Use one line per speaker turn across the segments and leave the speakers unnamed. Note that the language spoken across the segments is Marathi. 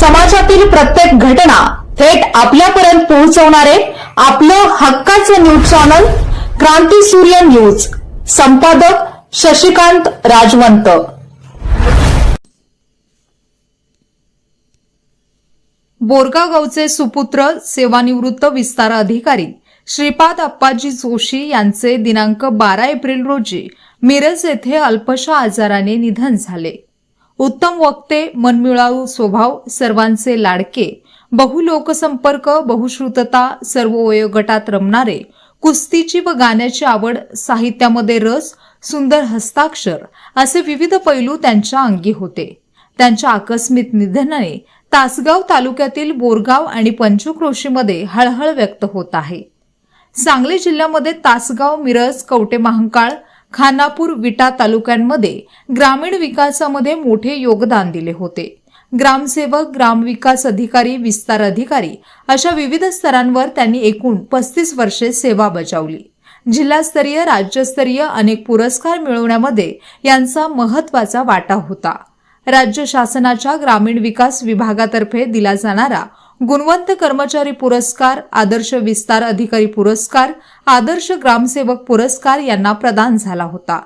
समाजातील प्रत्येक घटना थेट आपल्यापर्यंत पोहोचवणारे आपलं हक्काचं न्यूज चॅनल क्रांती सूर्य न्यूज. संपादक शशिकांत राजवंत. बोरगावचे सुपुत्र सेवानिवृत्त विस्तार अधिकारी श्रीपाद अप्पाजी जोशी यांचे दिनांक बारा एप्रिल रोजी मिरज येथे अल्पशा आजाराने निधन झाले. उत्तम वक्ते मनमिळावू स्वभाव सर्वांचे लाडके. बहुलोकसंपर्क बहुश्रुतता सर्व वयोगटात रमणारे. कुस्तीची व गाण्याची आवड साहित्यामध्ये रस सुंदर हस्ताक्षर असे विविध पैलू त्यांच्या अंगी होते. त्यांच्या आकस्मिक निधनाने तासगाव तालुक्यातील बोरगाव आणि पंचक्रोशीमध्ये हळहळ व्यक्त होत आहे. सांगली जिल्ह्यामध्ये तासगाव मिरज कवटे महांकाळ खानापूर विटा तालुक्यांमध्ये ग्रामीण विकासामध्ये मोठे योगदान दिले होते. ग्रामसेवक ग्रामविकास अधिकारी विस्तार अधिकारी अशा विविध स्तरांवर त्यांनी एकूण पस्तीस वर्षे सेवा बजावली. जिल्हास्तरीय राज्यस्तरीय अनेक पुरस्कार मिळवण्यामध्ये यांचा महत्त्वाचा वाटा होता. राज्य शासनाच्या ग्रामीण विकास विभागातर्फे दिला जाणारा गुणवंत कर्मचारी पुरस्कार आदर्श विस्तार अधिकारी पुरस्कार आदर्श ग्रामसेवक पुरस्कार यांना प्रदान झाला होता.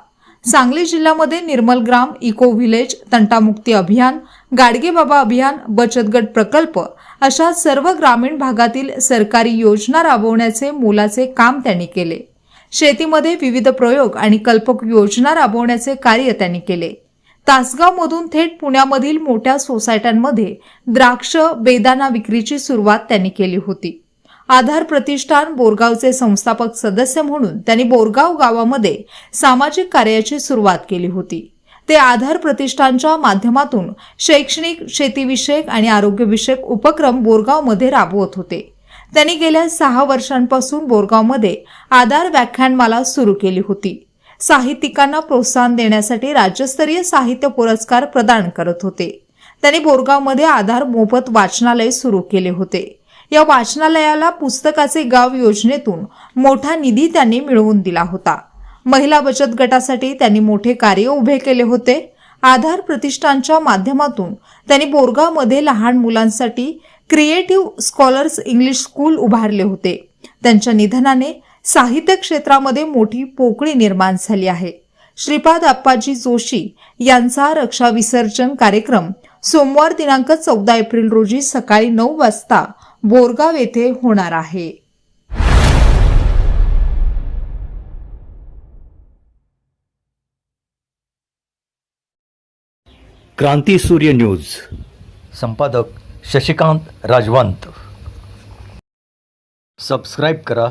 सांगली जिल्ह्यामध्ये निर्मल ग्राम इको व्हिलेज तंटामुक्ती अभियान गाडगेबाबा अभियान बचत गट प्रकल्प अशा सर्व ग्रामीण भागातील सरकारी योजना राबवण्याचे मोलाचे काम त्यांनी केले. शेतीमध्ये विविध प्रयोग आणि कल्पक योजना राबवण्याचे कार्य त्यांनी केले. तासगावमधून थेट पुण्यामधील मोठ्या सोसायट्यांमध्ये द्राक्ष बेदाना विक्रीची सुरुवात त्यांनी केली होती. आधार प्रतिष्ठान बोरगावचे संस्थापक सदस्य म्हणून त्यांनी बोरगाव गावामध्ये सामाजिक कार्याची सुरुवात केली होती. ते आधार प्रतिष्ठानच्या माध्यमातून शैक्षणिक शेतीविषयक आणि आरोग्यविषयक उपक्रम बोरगावमध्ये राबवत होते. त्यांनी गेल्या सहा वर्षांपासून बोरगावमध्ये आधार व्याख्यानमाला सुरू केली होती. साहित्यिकांना प्रोत्साहन देण्यासाठी राज्यस्तरीय साहित्य पुरस्कार प्रदान करत होते. त्यांनी बोरगावमध्ये आधार मोफत वाचनालय सुरू केले होते. या वाचनालयाला पुस्तकाचे गाव योजनेतून मोठा निधी त्यांनी मिळवून दिला होता. महिला बचत गटासाठी त्यांनी मोठे कार्य उभे केले होते. आधार प्रतिष्ठानच्या माध्यमातून त्यांनी बोरगावमध्ये लहान मुलांसाठी क्रिएटिव्ह स्कॉलर्स इंग्लिश स्कूल उभारले होते. त्यांच्या निधनाने साहित्य क्षेत्रामध्ये मोठी पोकळी निर्माण झाली आहे. श्रीपाद अप्पाजी जोशी यांचा रक्षा विसर्जन कार्यक्रम सोमवार दिनांक चौदा एप्रिल रोजी सकाळी नऊ वाजता बोरगाव येथे होणार आहे.
क्रांती सूर्य न्यूज. संपादक शशिकांत राजवंत. सबस्क्राईब करा.